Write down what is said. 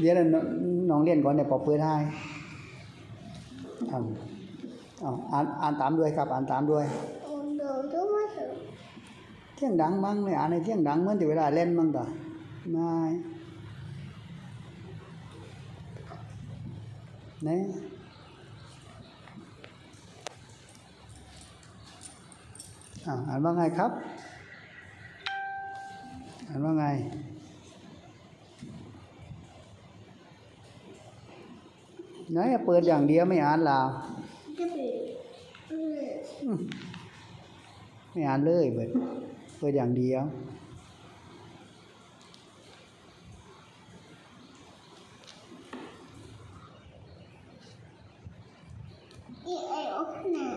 เดี๋ยวน้องเรียนก่อนเดี๋ยวปอเปิดให้เอาเอาอ่านอ่านตามด้วยครับ อ่านตามด้วยเที่ยงดังมั้งเลยอ่านในเที่ยงดังเหมือนที่เวลาเล่นมั้งต่อไม่เนี่ยอ่านว่าไงครับ อ่านว่าไง ไหยเปิดอย่างเดียวไม่อ่านลาวไม่อ่านเลยเปิดเปิดอย่างเดียวอีไอโอขนา